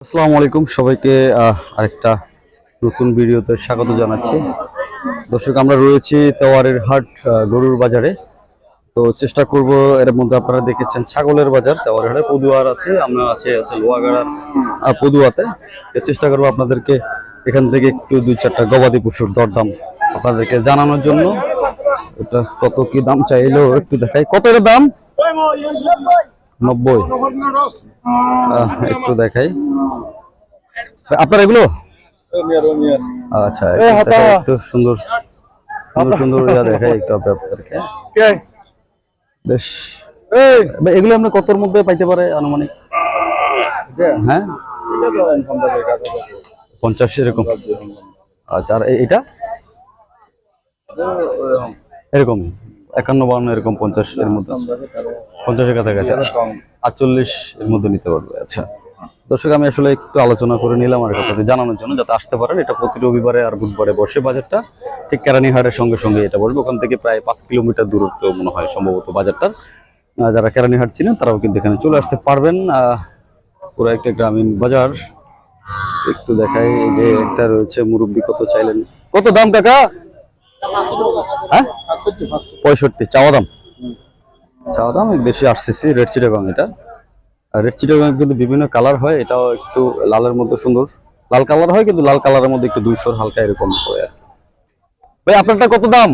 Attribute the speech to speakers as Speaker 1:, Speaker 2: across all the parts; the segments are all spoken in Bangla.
Speaker 1: আসসালামু আলাইকুম সবাইকে আরেকটা নতুন ভিডিওতে স্বাগত জানাচ্ছি। দর্শক আমরা রয়েছি তেওয়ারের হাট গরুর বাজারে। তো চেষ্টা করব এর মধ্যে আপনারা দেখেছেন ছাগলের বাজার তেওয়ারের হাটে পদুয়ার আছে আমরা আছে হচ্ছে লোহাগাড়ার আহ, পদুয়াতে। চেষ্টা করব আপনাদেরকে এখান থেকে একটু দুই চারটা গবাদি পশুর দরদাম আপনাদেরকে জানানোর জন্য। এটা কত কি দাম চাইলেও একটু দেখাই। কত এর দাম? নব্বই। একটু দেখাই। আপনার এগুলো? আচ্ছা একটু সুন্দর সুন্দর সুন্দর ইয়া দেখাই একটু আপনাদেরকে বেশ। এগুলো আমরা কতর মধ্যে পাইতে পারে আনুমানিক? হ্যাঁ? পঞ্চাশ এরকম। আচ্ছা আর এ- এটা? এরকম। একান্ন বান্ন এরকম পঞ্চাশ এর মধ্যে। পঞ্চাশের কাছাকাছি। আটচল্লিশ এর মধ্যে নিতে পারবে আচ্ছা। দর্শক, আমি আসলে একটু আলোচনা করে নিলাম আর আপনাদের জানানোর জন্য, যাতে আসতে পারেন। এটা প্রতি রবিবারে আর বুধবারে বসে বাজারটা। ঠিক কেরানীহাটের সঙ্গে সঙ্গে এটা বলব ওখান থেকে প্রায় পাঁচ কিলোমিটার দূরত্ব মনে হয় সম্ভবত বাজারটার। যারা কেরানীহাট চিনেন, তারাও কিন্তু এখানে চলে আসতে পারবেন। পুরো একটা গ্রামীণ বাজার। একটু দেখাই যে একটা রয়েছে মুরব্বি, কত চাইলেন? কত দাম, কাকা? হ্যাঁ? পঁয়ষট্টি, চাওয়া দাম? চাওয়া দাম দেশি আরসিসি রেড চিটাগং এটা। রেড চিটাগং কিন্তু বিভিন্ন কালার হয়, এটাও একটু লালের মধ্যে সুন্দর। লাল কালার হয়, কিন্তু লাল কালারের মধ্যে একটু দুইশোর হালকা এরকম হয় আর। ভাই, আপনারটা কত দাম?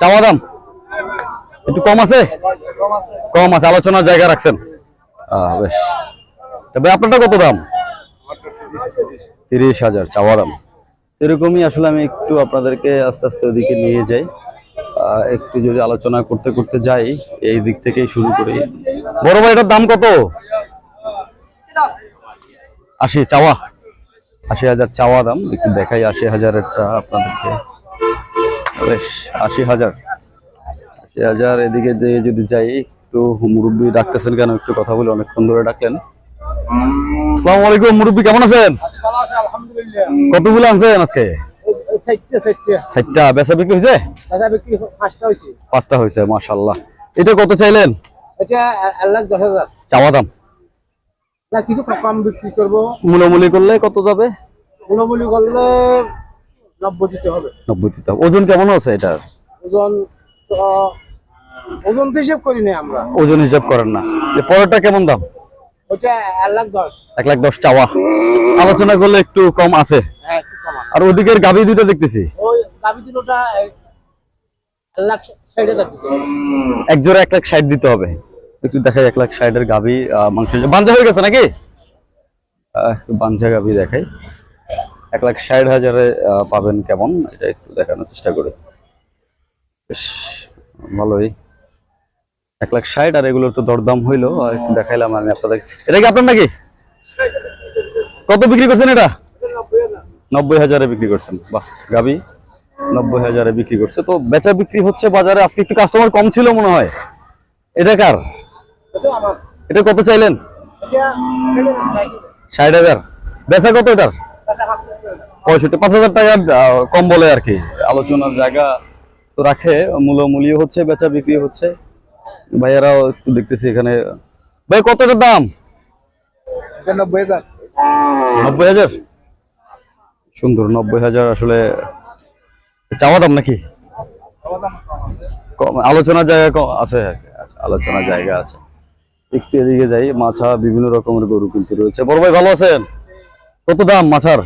Speaker 1: চাওয়া দাম? একটু কম আছে? কম আছে, আলোচনার জায়গা রাখছেন। বেশ। ভাই, আপনারটা কত দাম? তিরিশ হাজার, চাওয়া দাম। এরকমই আসলে আমি একটু আপনাদেরকে আস্তে আস্তে ওদিকে নিয়ে যাই। একটু যদি আলোচনা করতে করতে যাই, এই দিক থেকেই শুরু করি। বড় ভাই, এটার দাম কত? আশি চাওয়া। আশি হাজার চাওয়া দাম। একটু দেখাই, আশি হাজারেরটা আপনাদেরকে। বেশ, আশি হাজার। আশি হাজার এদিকে দিয়ে যদি যাই, একটু মুরব্বী ডাকতেছেন কেন? একটু কথা বলে অনেকক্ষণ ধরে ডাকলেন। আসসালামু আলাইকুম মুরব্বী কেমন আছেন?
Speaker 2: ভালো আছে আলহামদুলিল্লাহ।
Speaker 1: কতগুলো আনছেন আজকে? বেচা বিক্রি হয়েছে?
Speaker 2: পাঁচটা হয়েছে।
Speaker 1: মাশাল্লাহ এটা কত চাইলেন?
Speaker 2: এটা এক লাখ দশ হাজার।
Speaker 1: চাওয়া দাম?
Speaker 2: না কিছু কম বিক্রি করব।
Speaker 1: মূলামূলি করলে কত যাবে?
Speaker 2: মূলামূলি করলে নব্বই দিতে হবে।
Speaker 1: নব্বই দিতে হবে। ওজন কেমন আছে এটার?
Speaker 2: ওজন ওজন তো হিসেব করি না আমরা।
Speaker 1: ওজন হিসাব করেন না। যে পরেরটা কেমন দাম?
Speaker 2: এক লাখ দশ।
Speaker 1: এক লাখ দশ চাওয়া। আলোচনা করলে একটু কম আছে।
Speaker 2: হ্যাঁ একটু কম আছে।
Speaker 1: আর ওদিকের গাভী দুটো দেখতেছি।
Speaker 2: এক।
Speaker 1: জোড়া এক লাখ ষাট দিতে হবে। একটু দেখাই এক লাখ ষাটের গাভী মাংস বাঞ্জা হয়ে গেছে নাকি? বাঞ্জা গাভী দেখাই। এক লাখ ষাট হাজারে পাবেন কেমন? এটা একটু দেখানোর চেষ্টা করি। বেশ ভালোই। এক লাখ ষাট, আর এগুলোর তো দরদাম হইল। দেখাইলাম আমি আপনাদের এটা কি আপনার নাকি? কত বিক্রি করছেন এটা? নব্বই হাজারে বিক্রি করছেন। বাহ, গাবি, নব্বই হাজারে বিক্রি করছে। তো বেচা বিক্রি হচ্ছে বাজারে, আজকে একটু কাস্টমার কম ছিল মনে হয়। এটা কার?
Speaker 2: এটা
Speaker 1: কত চাইলেন?
Speaker 2: ষাট হাজার।
Speaker 1: বেচা কত এটার? পঁয়ষট্টি, পাঁচ হাজার টাকা কম বলে আর কি। আলোচনার জায়গা তো রাখে মূল্যমূল্য হচ্ছে, বেচা বিক্রি হচ্ছে। ভাইয়ারাও দেখতেছি এখানে। ভাই কত এটার দাম?
Speaker 2: নব্বই হাজার।
Speaker 1: নব্বই হাজার? সুন্দর নব্বই হাজার আসলে চাওয়া দাম নাকি? আলোচনার জায়গা আছে। আচ্ছা আলোচনার জায়গা আছে। একটু এদিকে যাই মাছা বিভিন্ন রকমের গরু কিন্তু রয়েছে। বড় ভাই ভালো আছেন? কত দাম মাছার?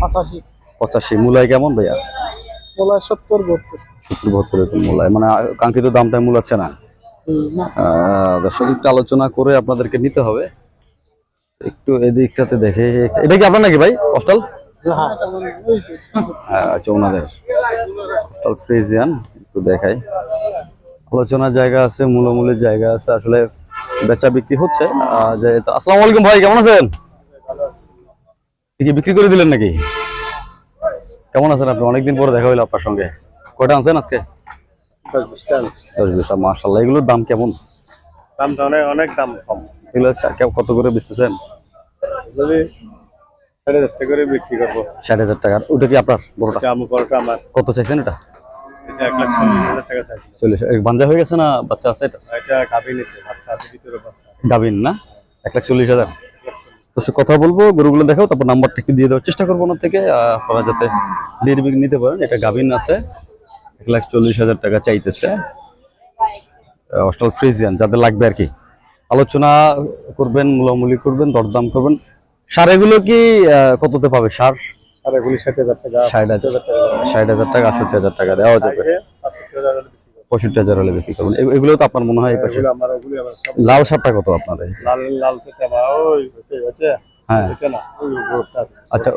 Speaker 2: পঁচাশি।
Speaker 1: পঁচাশি। মূলায় কেমন ভাইয়া?
Speaker 2: সত্তর বত্তর
Speaker 1: সত্তর বাহাত্তর এরকম মূলায়। মানে কাঙ্ক্ষিত মূলাচ্ছে না? দর্শক একটু আলোচনা করে আপনাদেরকে নিতে হবে। একটু এদিকটাতে দেখে এটা কি আপনার নাকি ভাই হস্টাল আচ্ছা ওনাদের। হস্টাল ফ্রিজিয়ান একটু দেখাই। আলোচনার জায়গা আছে মূলমূলের জায়গা আছে আসলে বেচা বিক্রি হচ্ছে। আসসালামু আলাইকুম ভাই কেমন আছেন? কি বিক্রি করে দিলেন নাকি? কেমন আছেন আপনি? অনেকদিন পরে দেখা হইল আপনার সঙ্গে। কয়টা আনছেন আজকে? দশ বিশটা মার্শাল্লাহ এগুলোর দাম কেমন?
Speaker 3: দামটা অনেক অনেক দাম কম।
Speaker 1: এগুলো কত করে বেচতেছেন?
Speaker 3: চারটে করে বিক্রি করব।
Speaker 1: ষাট হাজার টাকা। ওটা কি আপনার বড়টা?
Speaker 3: আমার
Speaker 1: কত চাইছেন এটা?
Speaker 3: এটা এক লাখ চল্লিশ হাজার টাকা
Speaker 1: বাঞ্জা হয়ে গেছে না বাচ্চা আছে এটা? গাভিন না? এক লাখ চল্লিশ হাজার। সে কথা বলব গরুগুলো দেখাও তারপর নাম্বারটা একটু দিয়ে দেওয়ার চেষ্টা করব ওনার থেকে। আপনারা যাতে নির্বিঘ্ন নিতে পারেন এটা গাভিন আছে এক লাখ চল্লিশ হাজার টাকা চাইতেছে। অস্টাল ফ্রিজিয়ান যাদের লাগবে আর কি। আলোচনা করবেন মূলামূলি করবেন দরদাম করবেন। সার এগুলো কি কততে পাবে সার?
Speaker 3: ষাট হাজার টাকা
Speaker 1: ষাট হাজার। ষাট হাজার টাকা আষট্টি হাজার টাকা দেওয়া যাবে। পঁয়ষট্টি হাজার হলে বিক্রি করবেন। এগুলো তো আপনার মনে হয় এই পাশে। লাল সারটা কত আপনার? হ্যাঁ। আচ্ছা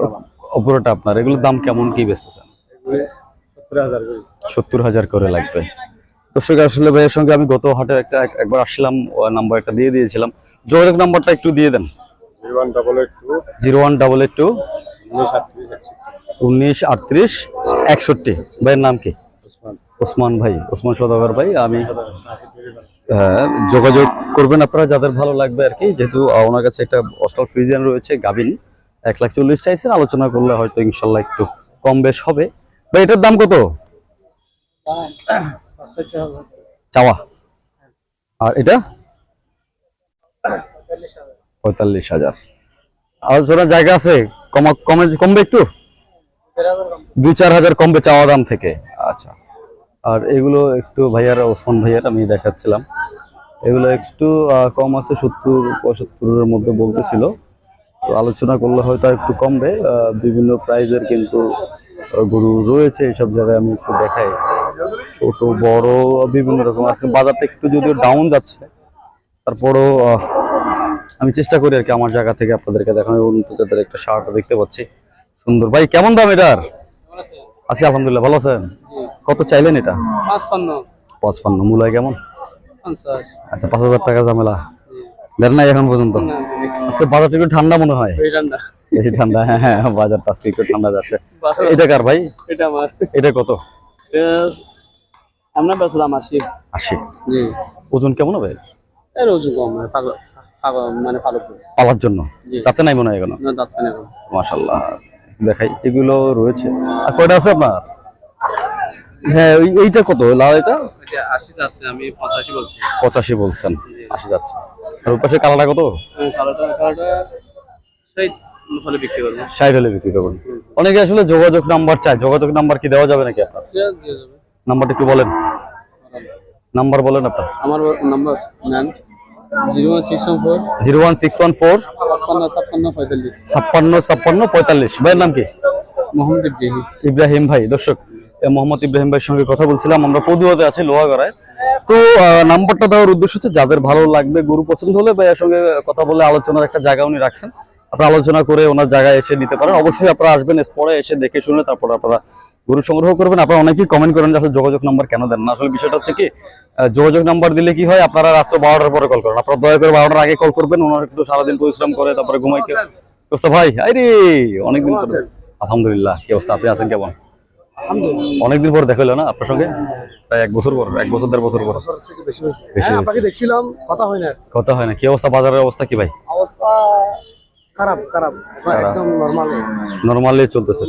Speaker 1: ওপরটা আপনার। এগুলোর দাম কেমন কি বেচতেছেন
Speaker 3: এগুলি সত্তর হাজার করে।
Speaker 1: লাগবে। দর্শক আসলে ভাইয়ের সঙ্গে আমি গত হাটে একটা একবার আসছিলাম নাম্বার একটা দিয়ে দিয়েছিলাম। যোগাযোগ নাম্বারটা একটু দিয়ে দেন।
Speaker 3: Zero one double eight two উনিশ আটত্রিশ
Speaker 1: একষট্টি। ভাইয়ের নাম কি?
Speaker 3: ওসমান
Speaker 1: ভাই ওসমান সদাগর ভাই আমি হ্যাঁ, যোগাযোগ করবেন আপনারা যাদের ভালো লাগবে আর কি। যেহেতু ওনার কাছে একটা অস্টল ফ্রিজিয়ান রয়েছে গাবিন এক লাখ চল্লিশ চাইছেন আলোচনা করলে হয়তো ইনশাল্লাহ একটু কম বেশ হবে। ভাই এটার দাম কত? চাওয়া। আর এটা? পঁয়তাল্লিশ হাজার। আলোচনার জায়গা আছে কমা কমে কমবে একটু? দুই চার হাজার কমবে চাওয়া দাম থেকে। আচ্ছা। আর এগুলো একটু ভাইয়ার, ওসমান ভাইয়ার আমি দেখাচ্ছিলাম। এগুলো একটু কম আছে, সত্তর, পঁচাত্তরের মধ্যে বলতেছিল। তো আলোচনা করলে হয়তো একটু কমবে। বিভিন্ন প্রাইজের কিন্তু গরু রয়েছে এইসব জায়গায় আমি একটু দেখাই। ছোট, বড়, বিভিন্ন রকম আজকে বাজারটা একটু যদিও ডাউন যাচ্ছে, তারপরও আমি চেষ্টা করি আর কি আমার জায়গা থেকে আপনাদেরকে দেখানো উন্নত জাতের একটা শার্ট দেখতে পাচ্ছি। সুন্দর। ভাই, কেমন দাম এটার? আছি আলহামদুলিল্লাহ ভালো আছেন? কত চাইলেন এটা?
Speaker 2: পাঁচপান্ন।
Speaker 1: পঁচপান্ন। মূলায় কেমন? আচ্ছা পাঁচ হাজার টাকার ঝামেলা। দেন নাই এখন পর্যন্ত? আজকে বাজারটা একটু ঠান্ডা মনে হয়। বেশি ঠান্ডা। হ্যাঁ হ্যাঁ বাজারটা আজকে একটু ঠান্ডা যাচ্ছে। এটা কার ভাই?
Speaker 2: এটা আমার।
Speaker 1: এটা কত?
Speaker 2: আমরা বেসলাম আছি
Speaker 1: আশি।
Speaker 2: জি।
Speaker 1: ওজন কেমন হবে?
Speaker 2: এর ওজন কম মানে মানে
Speaker 1: পালার জন্য। তাতে নাই মনে হয় এখনও?
Speaker 2: না যাচ্ছে না এখন।
Speaker 1: মাশাল্লাহ। দেখাই এগুলো রয়েছে। আর কয়টা আছে আপনার? হ্যাঁ এইটা কত? লাল এটা?
Speaker 2: আশি যাচ্ছে আমি পঁচাশি বলছি।
Speaker 1: পঁচাশি বলছেন আসে যাচ্ছে আর ওই পাশে কত?
Speaker 2: কালোটা
Speaker 1: ষাট হলে বিক্রি করবেন। অনেকে আসলে যোগাযোগ নাম্বার চায়। যোগাযোগ নাম্বার কি দেওয়া যাবে নাকি আপনার? নাম্বারটা একটু বলেন। নাম্বার বলেন আপনার।
Speaker 2: আমার নাম্বার নেন। Zero one six one four.
Speaker 1: Zero one six one four.
Speaker 2: ছাপ্পান্ন ছাপ্পান্ন পঁয়তাল্লিশ।
Speaker 1: ভাইয়ের নাম কি?
Speaker 2: মোহাম্মদ ইব্রাহিম।
Speaker 1: ইব্রাহিম ভাই দর্শক মোহাম্মদ ইব্রাহিম ভাইয়ের সঙ্গে কথা বলছিলাম। আমরা পদুয়াতে আছি লোহাগড়ায়। তো নাম্বারটা দেওয়ার উদ্দেশ্য হচ্ছে যাদের ভালো লাগবে গরু পছন্দ হলে ভাইয়ের সঙ্গে কথা বলে আলোচনার একটা জায়গা উনি রাখছেন আপনারা আলোচনা করে ওনার জায়গায় এসে নিতে পারেন। অবশ্যই আপনারা আসবেন স্পটে এসে দেখে শুনে তারপর আপনারা গরু সংগ্রহ করবেন। আপনারা অনেকেই কমেন্ট করেন যে আসলে যোগাযোগ নাম্বার কেন দেন না। আসলে বিষয়টা হচ্ছে কি যোগাযোগ নাম্বার দিলে কি হয় আপনারা রাত্র বারোটার পরে কল করেন। আপনারা দয়া করে বারোটার আগে কল করবেন ওনার একটু সারাদিন পরিশ্রম করে তারপরে ঘুমাইতে ভাই আরে অনেকদিন পরে আলহামদুলিল্লাহ কি অবস্থা? আপনি আছেন কেমন? অনেকদিন পর দেখা হলো না আপনার সঙ্গে? প্রায় এক বছর পর এক বছর দেড় বছর পর।
Speaker 4: হ্যাঁ দেখছিলাম কথা হয় না।
Speaker 1: কথা হয় না। কি অবস্থা? বাজারের অবস্থা কি ভাই?
Speaker 4: অবস্থা খারাপ খারাপ একদম নর্মাল
Speaker 1: নর্মালি চলতেছে।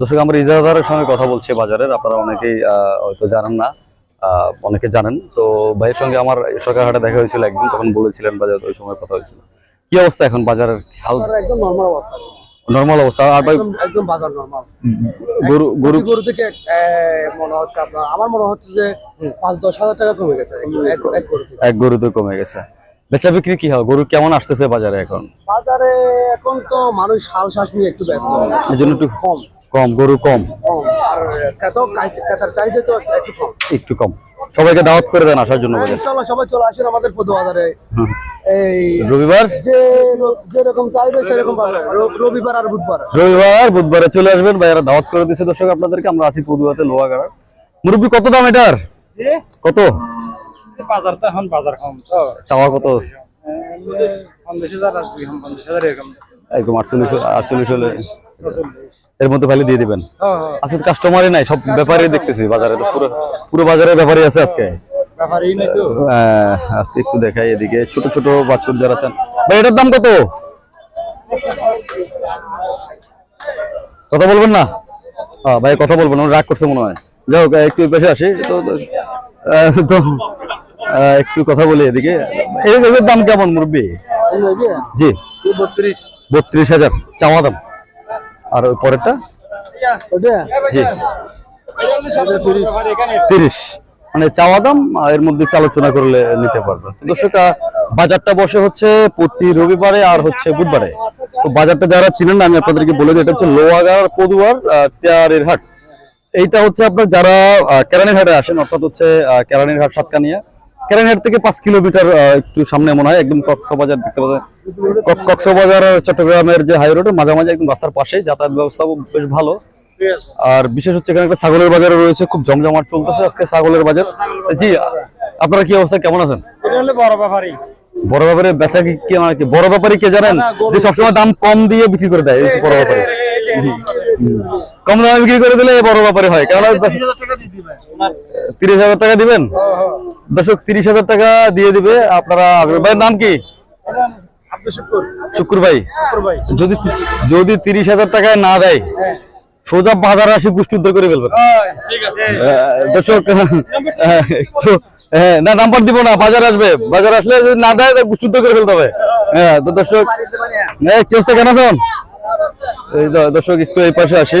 Speaker 1: দর্শক আমরা ইজারাদারের সঙ্গে কথা বলছি বাজারের আপনারা অনেকেই হয়তো জানেন না অনেকে জানেন। তো ভাইয়ের সঙ্গে আমার সরকারহাটে দেখা হয়েছিল একদিন তখন বলেছিলেন বাজার ওই সময় কথা হয়েছিল। কি অবস্থা এখন বাজারের হাল?
Speaker 4: একদম নর্মাল অবস্থা।
Speaker 1: নর্মাল অবস্থা। আর ভাই
Speaker 4: একদম বাজার নর্মাল
Speaker 1: গরু গরু
Speaker 4: গরু থেকে মনে হচ্ছে আপনার আমার মনে হচ্ছে যে পাঁচ দশ হাজার টাকা কমে গেছে এক- এক- এক গরু
Speaker 1: এক গরুতে কমে গেছে। বেচা বিক্রি কি হয়? গরু কেমন আসতেছে বাজারে এখন?
Speaker 4: বাজারে এখন তো মানুষ হাল শ্বাস নিয়ে একটু ব্যস্ত।
Speaker 1: এই জন্য একটু
Speaker 4: কম।
Speaker 1: কম গরু কম।
Speaker 4: কম। আর ক্রেতার চাহিদা তো একটু কম।
Speaker 1: একটু কম। সবাইকে দাওয়াত করে দেন আসার জন্য
Speaker 4: হ্যাঁ,
Speaker 1: বাজারে।
Speaker 4: ইনশাল্লাহ সবাই চলে আসেন আমাদের পদু বাজারে। এই
Speaker 1: রবিবার?
Speaker 4: যে যেরকম চাইবে সেরকম পাবে। রবিবার আর বুধবার।
Speaker 1: রবিবার বুধবারে চলে আসবেন। ভাইয়ারা দাওয়াত করে দিচ্ছে দর্শক আপনাদেরকে। আমরা আছি পদুয়াতে লোহাগাড়ার মুরব্বী কত দাম এটার? কত?
Speaker 3: বাজার তো এখন বাজার কম তো।
Speaker 1: চাওয়া কত?
Speaker 3: পঞ্চাশ হাজার আর পঞ্চাশ হাজার এরকম।
Speaker 1: একদম আটচল্লিশ আটচল্লিশ হলে এর মধ্যে ভালো দিয়ে দিবেন? আজকে কাস্টমারই নাই সব ব্যাপারই দেখতেছি বাজারে তো পুরো পুরো বাজারে ব্যাপারই আছে আজকে। আহ, আজকে একটু দেখাই এদিকে ছোট ছোট বাছুর যারা চান। ভাই এটার দাম কত? কথা বলবেন না? হ্যাঁ ভাই কথা বলবেন রাগ করছে মনে হয়। যাই হোক একটু বেশি আসি তো একটু কথা বলি এদিকে। এই এগুলোর দাম কেমন মুরব্বী? জি।
Speaker 2: বত্রিশ।
Speaker 1: বত্রিশ হাজার। চাওয়া দাম। আর ওই পরেরটা? জি। তিরিশ। মানে চাওয়া দাম এর মধ্যে একটু আলোচনা করলে নিতে পারবে। দর্শক বাজারটা বসে হচ্ছে প্রতি রবিবারে আর হচ্ছে বুধবারে। তো বাজারটা যারা চিনেন না আমি আপনাদেরকে বলে দিই এটা হচ্ছে লোহাগার পদুয়ার আহ, পেয়ারের হাট। এইটা হচ্ছে আপনার যারা কেরানির হাটে আসেন অর্থাৎ হচ্ছে কেরানীর হাট সাতকানিয়া কেরানীর হাট থেকে পাঁচ কিলোমিটার একটু সামনে মনে হয় একদম কক্সবাজার দেখতে ক- কক্সবাজার আর চট্টগ্রামের যে হাই রোড মাঝামাঝি একদম রাস্তার পাশে যাতায়াত ব্যবস্থাও বেশ ভালো আর বিশেষ হচ্ছে এখানে একটা ছাগলের বাজার রয়েছে খুব জমজমাট চলতেছে আজকে ছাগলের বাজার জি আপনারা কি অবস্থা কেমন আছেন
Speaker 3: বড় ব্যাপারই
Speaker 1: বড় ব্যাপারে বেচা কি কি মানে কি বড় ব্যাপারী কে জানেন যে সবসময় দাম কম দিয়ে বিক্রি করে দেয় বড় ব্যাপারী কম দামে বিক্রি করে দিলে বড় ব্যাপারে হয় কারণ তিরিশ হাজার টাকা দিবেন? দর্শক তিরিশ হাজার টাকা দিয়ে দিবে আপনারা ভাইয়ের নাম কি?
Speaker 3: শুক্র
Speaker 1: ভাই। যদি যদি তিরিশ হাজার টাকায় না দেয় সোজা বাজারে আসি পুষ্টি উদ্ধার করে ফেলবেন। দর্শক হ্যাঁ, না নাম্বার দিব না বাজার আসবে। বাজার আসলে যদি না দেয় তাহলে শুদ্ধ করে ফেলতে হবে। হ্যাঁ তো দর্শক হ্যাঁ কি অবস্থা? কেন আছেন? দর্শক একটু এই পাশে আসি।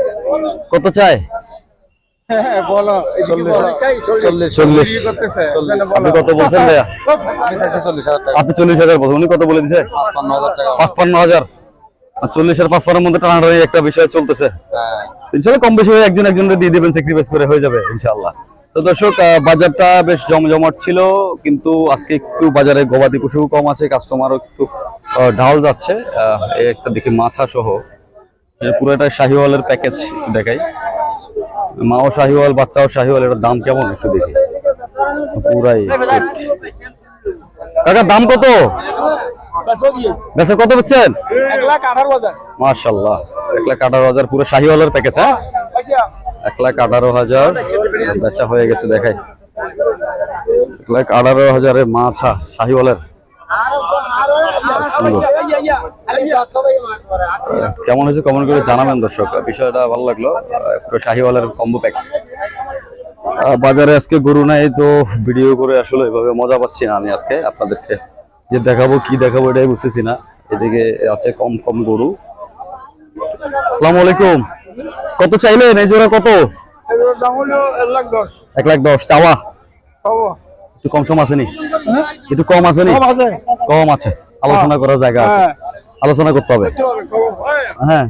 Speaker 1: কত
Speaker 4: করতেছে
Speaker 1: আপনি কত বলছেন
Speaker 4: চল্লিশ হাজার
Speaker 1: বলছেন উনি কত বলে দিছে?
Speaker 4: পাঁচপান্ন হাজার
Speaker 1: চল্লিশ আর পাঁচপান্নের মধ্যে টানাটানি একটা বিষয় চলতেছে।
Speaker 4: হ্যাঁ।
Speaker 1: ইনশাল্লাহ কম বেশি হয়ে একজন একজনকে দিয়ে দেবেন স্যাক্রিফাইস করে হয়ে যাবে ইনশাল্লাহ। তো দর্শক বাজারটা বেশ জমজমাট ছিল কিন্তু আজকে একটু বাজারে গবাদি পশু কম আছে কাস্টমারও একটু ঢাল যাচ্ছে। একটা দেখি মাছা সহ এই পুরোটা শাহিওয়ালের প্যাকেজ দেখাই। মাও শাহিওয়াল, বাচ্চাও শাহিওয়াল, এটার দাম কেমন একটু দেখি। পুরাই। কাকা, দাম কত? বেচা কত
Speaker 2: হাজার
Speaker 1: মার্শাল্লাহ এক লাখ আঠারো হাজার পুরো শাহিওয়ালের প্যাকেজ হ্যাঁ? এক লাখ আঠারো হাজার বেচা হয়ে গেছে, দেখাই। এক লাখ আঠারো হাজারের মাছা শাহিওয়ালের। সুন্দর কেমন হয়েছে কমেন্ট করে জানাবেন দর্শক। বিষয়টা ভালো লাগল। শাহিওয়ালের কম্বো প্যাক বাজারে আজকে গরু নাই তো ভিডিও করে আসলে এভাবে মজা পাচ্ছি না আমি আজকে আপনাদেরকে। যে দেখাবো কি দেখাবো এটাই বুঝতেছি না। এদিকে আছে কম কম গরু। আসসালামু আলাইকুম। কত চাইলেন? এই জোড়া কত?
Speaker 2: এক লাখ দশ।
Speaker 1: এক লাখ দশ চাওয়া। একটু কম সম আছে নি? একটু কম আছে নি? কম আছে। আলোচনা করার জায়গা আছে।
Speaker 2: হ্যাঁ।
Speaker 1: আলোচনা করতে হবে। হ্যাঁ।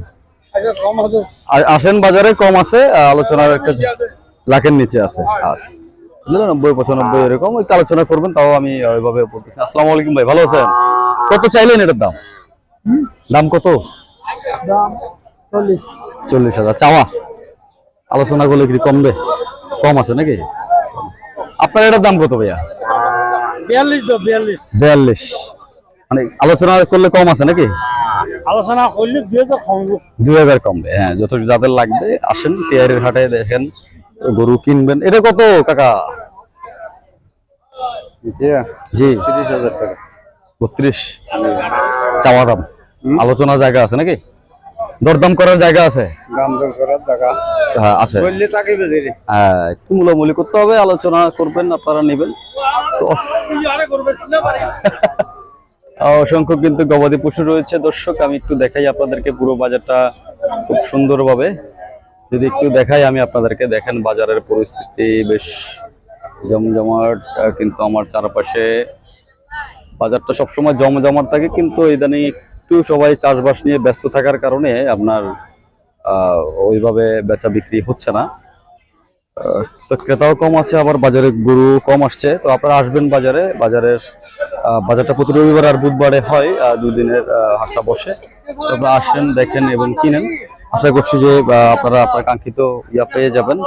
Speaker 1: আসেন বাজারে কম আছে আলোচনার একটা লাখের নিচে আছে। আচ্ছা। নব্বই পঁচানব্বই এরকম একটু আলোচনা করবেন তাও আমি ওইভাবে বলতেছি। আসসালামু আলাইকুম ভাই ভালো আছেন? কত চাইলেন এটার দাম? দাম কত?
Speaker 2: চল্লিশ।
Speaker 1: হাজার। চাওয়া? আলোচনা করলে কি কমবে? কম আছে নাকি? আপনার এটার দাম কত ভাইয়া?
Speaker 2: বিয়াল্লিশ বিয়াল্লিশ।
Speaker 1: বিয়াল্লিশ। মানে আলোচনা করলে কম আছে নাকি?
Speaker 2: আলোচনা করলে দুই হাজার কমবো।
Speaker 1: দুই হাজার কমবে হ্যাঁ যত যাদের লাগবে আসেন টিয়ারের হাটে দেখেন গরু কিনবেন। এটা কত কাকা? জি।
Speaker 3: তিরিশ হাজার টাকা।
Speaker 1: বত্রিশ? চাওয়া দাম। আলোচনার জায়গা আছে নাকি? দরদাম করার জায়গা আছে?
Speaker 3: দাম দর করার টাকা
Speaker 1: হ্যাঁ আছে। হ্যাঁ একটু মূলামূলি করতে হবে আলোচনা করবেন আপনারা নেবেন। তো অসংখ্য কিন্তু গবাদি পশু রয়েছে। দর্শক, আমি একটু দেখাই আপনাদেরকে পুরো বাজারটা খুব সুন্দরভাবে। যদি একটু দেখাই, আমি আপনাদেরকে দেখেন বাজারের পরিস্থিতি বেশ জমজমাট কিন্তু আমার চারপাশে বাজারটা সবসময় জমজমাট থাকে, কিন্তু ইদানিং একটু সবাই চাষবাস নিয়ে ব্যস্ত থাকার কারণে আপনার ওইভাবে বেচা বিক্রি হচ্ছে না। তো ক্রেতাও কম আছে, আবার বাজারে গরু কম আসছে। তো আপনারা আসবেন বাজারে, বাজারের বাজারটা প্রতি রবিবার আর বুধবারে হয় দুদিনের হাটটা বসে। আপনারা আসেন দেখেন এবং কিনেন। আশা করছি যে আপনারা আপনার কাঙ্ক্ষিত ইয়া পেয়ে যাবেন।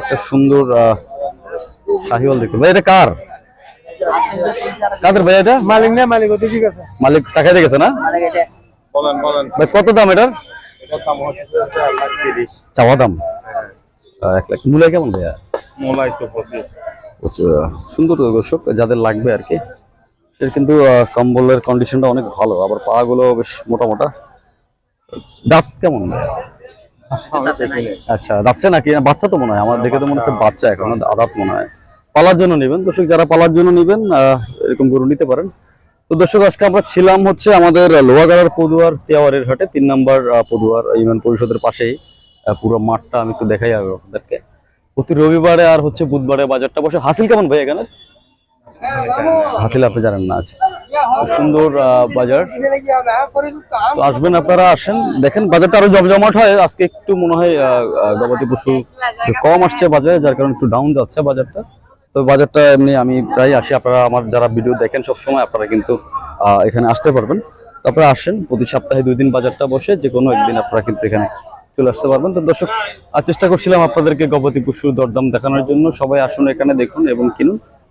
Speaker 1: একটা সুন্দর আহ, শাহিওয়াল দেখতে ভাই এটা কার? কাদের ভাই এটা?
Speaker 3: মালিক না মালিক ঠিক আছে
Speaker 1: মালিক চাকাইতে গেছে না?
Speaker 3: বলেন বলেন।
Speaker 1: ভাই কত দাম এটার? চাওয়া দাম? এক লাখ। মূল্য কেমন ভাইয়া?
Speaker 3: মোলাই তো পঁচিশ।
Speaker 1: সুন্দর দর্শক যাদের লাগবে আর কি। সে কিন্তু কম্বলের কন্ডিশনটা অনেক ভালো, আবার পা গুলো বেশ মোটা মোটা দাঁত কেমন? আচ্ছা যাচ্ছে নাকি? বাচ্চা তো মনে হয়, আমার দেখে তো মনে হচ্ছে বাচ্চা এখন আদাত মনে হয়। পালার জন্য নেবেন। দর্শক, যারা পালার জন্য নেবেন এরকম গরু নিতে পারেন। তো দর্শক, আজকে আমরা ছিলাম হচ্ছে আমাদের লোহাগাড়ার পদুয়ার তেওয়ারের ঘাটে তিন নম্বর পদুয়ার ইউনিয়ন পরিষদের পাশেই। পুরো মাঠটা আমি একটু দেখাই যাবে আপনাদেরকে। প্রতি রবিবারে আর হচ্ছে বুধবারে বাজারটা বসে। হাসিল কেমন ভাই এখানে? হাসিল আপনি জানেন না আছে সুন্দর বাজার। তো আসবেন আপনারা, আসেন। দেখেন, বাজারটা আরও জমজমাট হয়। আজকে একটু মনে হয় গবাদি পশু কম আসছে বাজারে, যার কারণে একটু ডাউন যাচ্ছে বাজারটা। তো বাজারটা এমনি আমি প্রায় আসি। আপনারা আমার যারা ভিডিও দেখেন সব সময় আপনারা কিন্তু এখানে আসতে পারবেন। তো আপনারা আসেন, প্রতি সপ্তাহে দুই দিন বাজারটা বসে যে কোনো একদিন আপনারা কিন্তু এখানে চলে আসতে পারবেন। তো দর্শক চেষ্টা করছিলাম আপনাদেরকে গবাদি পশু দরদাম দেখানোর জন্য। সবাই আসুন এখানে দেখুন এবং কিনুন।